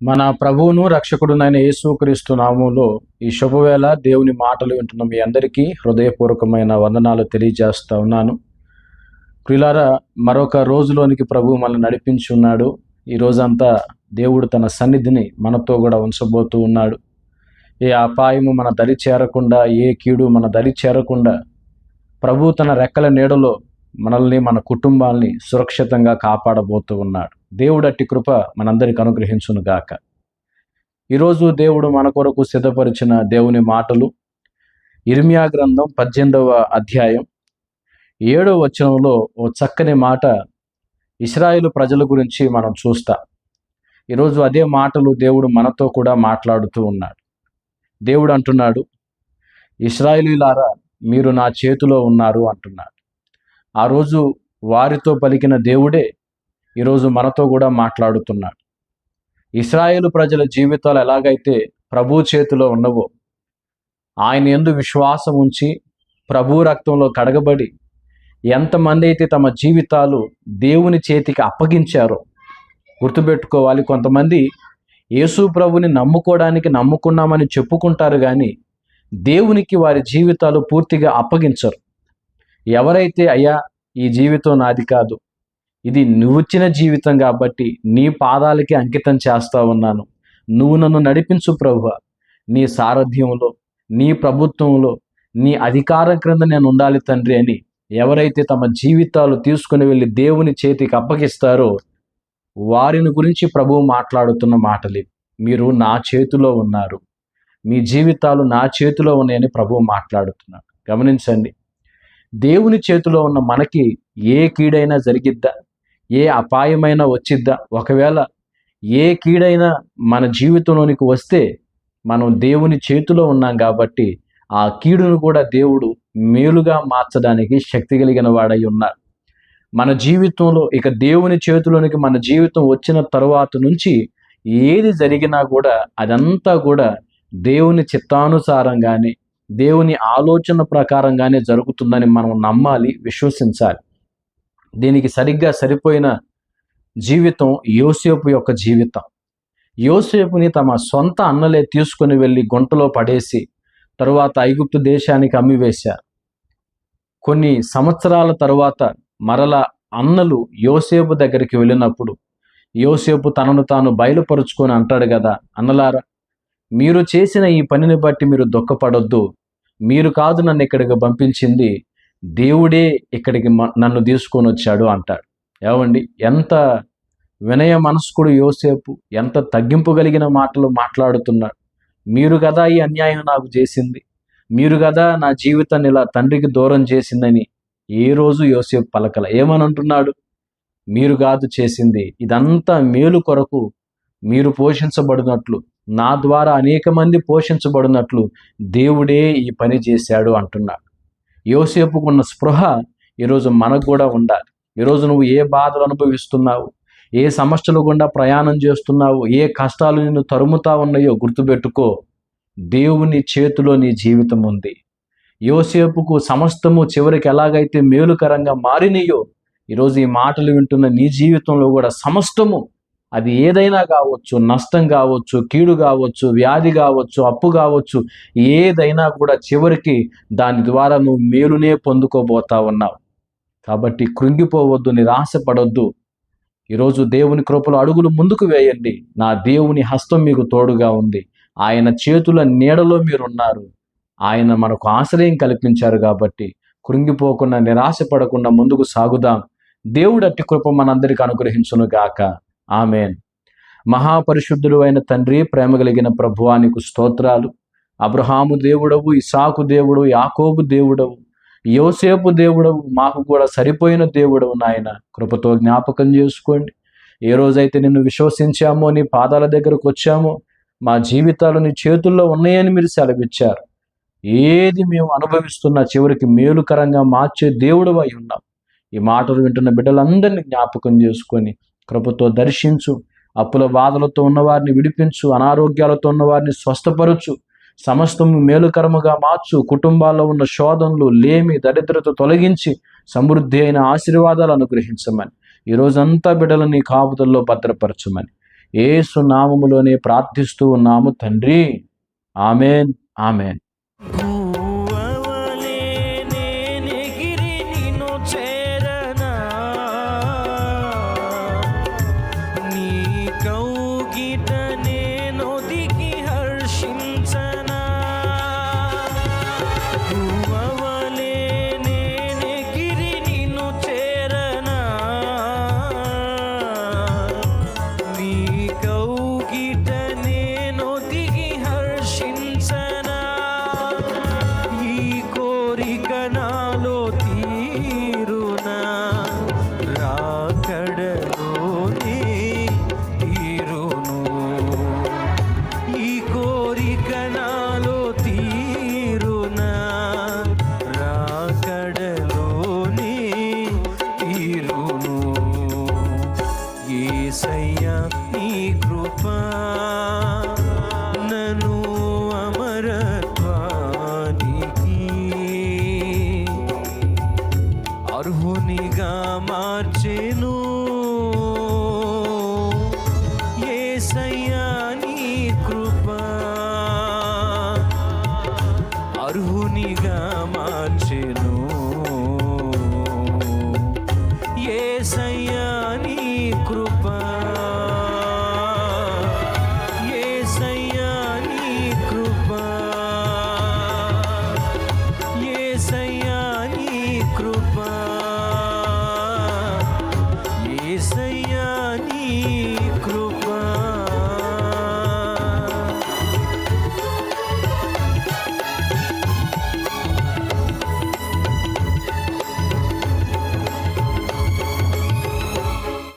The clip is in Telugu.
మన ప్రభువును రక్షకుడునైన యేసుక్రీస్తు నామంలో ఈ శుభవేళ దేవుని మాటలు వింటున్న మీ అందరికీ హృదయపూర్వకమైన వందనాలు తెలియజేస్తా ఉన్నాను. ప్రిలారా మరొక రోజులోనికి ప్రభు మనల్ని నడిపించి ఉన్నాడు. ఈ రోజంతా దేవుడు తన సన్నిధిని మనతో కూడా ఉంచబోతూ ఉన్నాడు. ఏ అపాయము మన దరి చేరకుండా ఏ కీడు మన దరి చేరకుండా ప్రభు తన రెక్కల నీడలో మనల్ని మన కుటుంబాల్ని సురక్షితంగా కాపాడబోతూ ఉన్నాడు. దేవుడు అట్టి కృప మనందరికి అనుగ్రహించును గాక. ఈరోజు దేవుడు మన కొరకు సిద్ధపరిచిన దేవుని మాటలు ఇర్మియా గ్రంథం పద్దెనిమిదవ అధ్యాయం ఏడవ వచనంలో ఓ చక్కని మాట ఇస్రాయిలు ప్రజల గురించి మనం చూస్తాం. ఈరోజు అదే మాటలు దేవుడు మనతో కూడా మాట్లాడుతూ ఉన్నాడు. దేవుడు అంటున్నాడు ఇస్రాయిలీలారా మీరు నా చేతిలో ఉన్నారు అంటున్నాడు. ఆ రోజు వారితో పలికిన దేవుడే ఈరోజు మనతో కూడా మాట్లాడుతున్నాడు ఇస్రాయేలు ప్రజల జీవితాలు ఎలాగైతే ప్రభు చేతిలో ఉన్నవో ఆయన ఎందు విశ్వాసం ఉంచి ప్రభు రక్తంలో కడగబడి ఎంతమంది అయితే తమ జీవితాలు దేవుని చేతికి అప్పగించారో గుర్తుపెట్టుకోవాలి. కొంతమంది యేసు ప్రభుని నమ్ముకోవడానికి నమ్ముకున్నామని చెప్పుకుంటారు కానీ దేవునికి వారి జీవితాలు పూర్తిగా అప్పగించరు. ఎవరైతే అయ్యా ఈ జీవితం నాది కాదు ఇది నువ్విచ్చిన జీవితం కాబట్టి నీ పాదాలకి అంకితం చేస్తా ఉన్నాను. నువ్వు నన్ను నడిపించు ప్రభు నీ సారథ్యంలో నీ ప్రభుత్వంలో నీ అధికారం క్రింద నేను ఉండాలి తండ్రి అని ఎవరైతే తమ జీవితాలు తీసుకుని వెళ్ళి దేవుని చేతికి అప్పగిస్తారో వారిని గురించి ప్రభువు మాట్లాడుతున్న మాటలే. మీరు నా చేతిలో ఉన్నారు. మీ జీవితాలు నా చేతిలో ఉన్నాయని ప్రభువు మాట్లాడుతున్నాడు. గమనించండి. దేవుని చేతిలో ఉన్న మనకి ఏ కీడైనా జరిగిద్దా? ఏ అపాయమైనా వచ్చిద్దా? ఒకవేళ ఏ కీడైనా మన జీవితంలోనికి వస్తే మనం దేవుని చేతిలో ఉన్నాం కాబట్టి ఆ కీడును కూడా దేవుడు మేలుగా మార్చడానికి శక్తి కలిగిన వాడై ఉన్నారు. మన జీవితంలో ఇక దేవుని చేతిలోనికి మన జీవితం వచ్చిన తరువాత నుంచి ఏది జరిగినా కూడా అదంతా కూడా దేవుని చిత్తానుసారంగానే దేవుని ఆలోచన ప్రకారంగానే జరుగుతుందని మనం నమ్మాలి విశ్వసించాలి. దీనికి సరిగ్గా సరిపోయిన జీవితం యోసేపు యొక్క జీవితం. యోసేపుని తమ సొంత అన్నలే తీసుకుని వెళ్ళి గుంటలో పడేసి తరువాత ఐగుప్తు దేశానికి అమ్మివేశారు. కొన్ని సంవత్సరాల తరువాత మరల అన్నలు యోసేపు దగ్గరికి వెళ్ళినప్పుడు యోసేపు తనను తాను బయలుపరుచుకొని అంటాడు కదా అన్నలారా మీరు చేసిన ఈ పనిని బట్టి మీరు దుఃఖపడొద్దు. మీరు కాదు నన్ను ఇక్కడికి పంపించింది దేవుడే ఇక్కడికి మ- నన్ను తీసుకొని వచ్చాడు అంటాడు. ఏమండి? ఎంత వినయ మనస్కుడు యోసేపు ఎంత తగ్గింపు కలిగిన మాటలు మాట్లాడుతున్నాడు. మీరు కదా ఈ అన్యాయం నాకు చేసింది. మీరు కదా నా జీవితాన్ని ఇలా తండ్రికి దూరం చేసిందని ఏ రోజు యోసేపు పలకల. ఏమని అంటున్నాడు మీరు కాదు చేసింది. ఇదంతా మేలు కొరకు మీరు పోషించబడినట్లు నా ద్వారా అనేక మంది పోషించబడినట్లు దేవుడే ఈ పని చేశాడు అంటున్నాడు. యోసేపుకున్న స్పృహ ఈరోజు మనకు కూడా ఉండాలి. ఈరోజు నువ్వు ఏ బాధలు అనుభవిస్తున్నావు? ఏ సమస్యలు గుండా ప్రయాణం చేస్తున్నావు? ఏ కష్టాలు నిన్ను తరుముతా ఉన్నాయో గుర్తుపెట్టుకో. దేవుని చేతిలో నీ జీవితం ఉంది. యోసేపుకు సమస్తము చివరికి ఎలాగైతే మేలుకరంగా మారినాయో ఈరోజు ఈ మాటలు వింటున్న నీ జీవితంలో కూడా సమస్తము అది ఏదైనా కావచ్చు నష్టం కావచ్చు కీడు కావచ్చు వ్యాధి కావచ్చు అప్పు కావచ్చు ఏదైనా కూడా చివరికి దాని ద్వారా నువ్వు మేలునే పొందుకోబోతా ఉన్నావు. కాబట్టి కృంగిపోవద్దు నిరాశపడొద్దు. ఈరోజు దేవుని కృపలో అడుగులు ముందుకు వేయండి. నా దేవుని హస్తం మీకు తోడుగా ఉంది. ఆయన చేతుల నీడలో మీరున్నారు. ఆయన మనకు ఆశ్రయం కల్పించారు కాబట్టి కృంగిపోకుండా నిరాశపడకుండా ముందుకు సాగుదాం. దేవుడు అట్టి కృప మనందరికీ అనుగ్రహించును గాక ఆమెన్. మహాపరిశుద్ధుడు అయిన తండ్రి ప్రేమ కలిగిన ప్రభువానికి స్తోత్రాలు. అబ్రహాము దేవుడవు ఇసాకు దేవుడు యాకోబు దేవుడవు యోసేపు దేవుడవు మాకు కూడా సరిపోయిన దేవుడవు నాయన. కృపతో జ్ఞాపకం చేసుకోండి. ఏ రోజైతే నిన్ను విశ్వసించామో నీ పాదాల దగ్గరకు వచ్చామో మా జీవితాలు నీ చేతుల్లో ఉన్నాయని మీరు సెలవిచ్చారు. ఏది మేము అనుభవిస్తున్న చివరికి మేలుకరంగా మార్చే దేవుడు అయి ఉన్నాం. ఈ మాటలు వింటున్న బిడ్డలందరినీ జ్ఞాపకం చేసుకొని కృపతో దర్శించు. అప్పుల బాధలతో ఉన్నవారిని విడిపించు. అనారోగ్యాలతో ఉన్నవారిని స్వస్థపరచు. సమస్తము మేలుకరముగా మార్చు. కుటుంబాల్లో ఉన్న శోధనలు లేమి దరిద్రత తొలగించి సమృద్ధి అయిన ఆశీర్వాదాలు అనుగ్రహించమని. ఈ రోజంతా బిడ్డలని కాపుదల్లో భద్రపరచమని. ఏసు నామములోనే ప్రార్థిస్తూ ఉన్నాము తండ్రి. ఆమెన్. ఆమెన్. అర్హునిగా